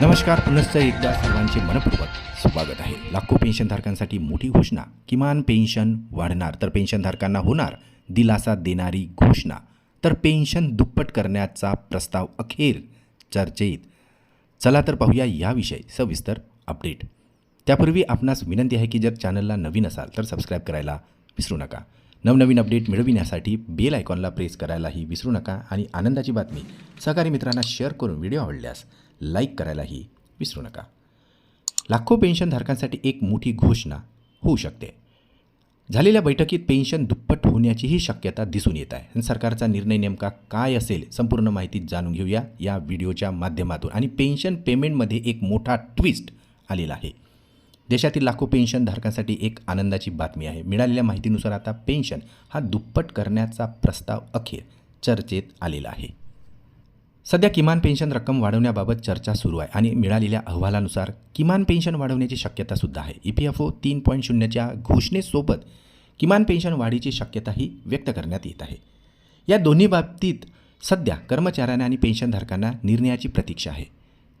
नमस्कार पुनश्च एकदा सर्वांचे मनपूर्वक स्वागत आहे. लाखो पेन्शनधारकांसाठी मोठी घोषणा. किमान पेन्शन वाढणार तर पेन्शनधारकांना होणार दिलासा देणारी घोषणा. तर पेन्शन दुप्पट करण्याचा प्रस्ताव अखेर चर्चेत. चला तर पाहूया याविषयी सविस्तर अपडेट. त्यापूर्वी आपणास विनंती आहे की जर चॅनलला नवीन असाल तर सबस्क्राईब करायला विसरू नका. नवनवीन अपडेट मिळविण्यासाठी बेल आयकॉनला प्रेस करायलाही विसरू नका आणि आनंदाची बातमी सहकारी मित्रांना शेअर करून व्हिडिओ आवडल्यास लाईक करायलाही विसरू नका. लाखो पेन्शनधारकांसाठी एक मोठी घोषणा होऊ शकते. झालेल्या बैठकीत पेन्शन दुप्पट होण्याचीही शक्यता दिसून येत आहे. आणि सरकारचा निर्णय नेमका काय असेल संपूर्ण माहिती जाणून घेऊया या व्हिडिओच्या माध्यमातून. आणि पेन्शन पेमेंटमध्ये एक मोठा ट्विस्ट आलेला आहे. देशातील लाखो पेन्शनधारकांसाठी एक आनंदाची बातमी आहे. मिळालेल्या माहितीनुसार आता पेन्शन हा दुप्पट करण्याचा प्रस्ताव अखेर चर्चेत आलेला आहे. सध्या किमान पेन्शन रक्कम वाढवण्याबाबत चर्चा सुरू आहे आणि मिळालेल्या अहवालानुसार किमान पेन्शन वाढवण्याची शक्यतासुद्धा आहे. ई पी एफ ओ तीन पॉईंट शून्यच्या घोषणेसोबत किमान पेन्शन वाढीची शक्यताही व्यक्त करण्यात येत आहे. या दोन्ही बाबतीत सध्या कर्मचाऱ्यांना आणि पेन्शनधारकांना निर्णयाची प्रतीक्षा आहे.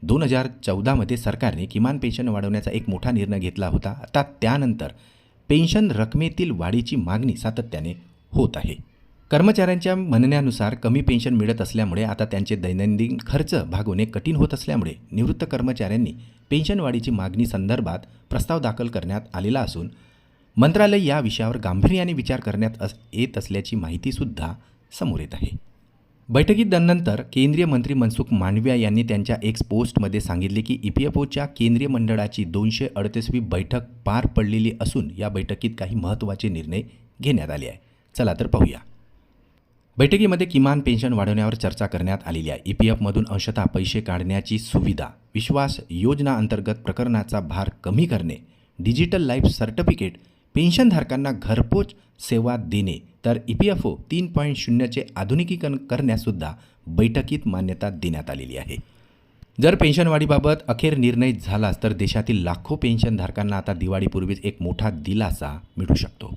दोन हजार चौदामध्ये सरकारने किमान पेन्शन वाढवण्याचा एक मोठा निर्णय घेतला होता. आता त्यानंतर पेन्शन रकमेतील वाढीची मागणी सातत्याने होत आहे. कर्मचाऱ्यांच्या म्हणण्यानुसार कमी पेन्शन मिळत असल्यामुळे आता त्यांचे दैनंदिन खर्च भागवणे कठीण होत असल्यामुळे निवृत्त कर्मचाऱ्यांनी पेन्शनवाढीची मागणी संदर्भात प्रस्ताव दाखल करण्यात आलेला असून मंत्रालय या विषयावर गांभीर्याने विचार करण्यात अस येत असल्याची माहितीसुद्धा समोर येत आहे. बैठकीत नंतर केंद्रीय मंत्री मनसुख मांडविया यांनी त्यांच्या एक्स पोस्टमध्ये सांगितले की ई पी एफ ओच्या केंद्रीय मंडळाची दोनशे अडतीसवी बैठक पार पडलेली असून या बैठकीत काही महत्त्वाचे निर्णय घेण्यात आले आहे चला तर पाहूया. बैठकीमध्ये किमान पेन्शन वाढवण्यावर चर्चा करण्यात आलेली आहे. ई पी एफमधून अंशतः पैसे काढण्याची सुविधा विश्वास योजना अंतर्गत प्रकरणाचा भार कमी करणे डिजिटल लाईफ सर्टिफिकेट पेन्शनधारकांना घरपोच सेवा देणे तर ई पी एफ ओ तीन पॉईंट शून्यचे आधुनिकीकरण करण्यासुद्धा बैठकीत मान्यता देण्यात आलेली आहे. जर पेन्शनवाढीबाबत अखेर निर्णय झालाच तर देशातील लाखो पेन्शनधारकांना आता दिवाळीपूर्वीच एक मोठा दिलासा मिळू शकतो.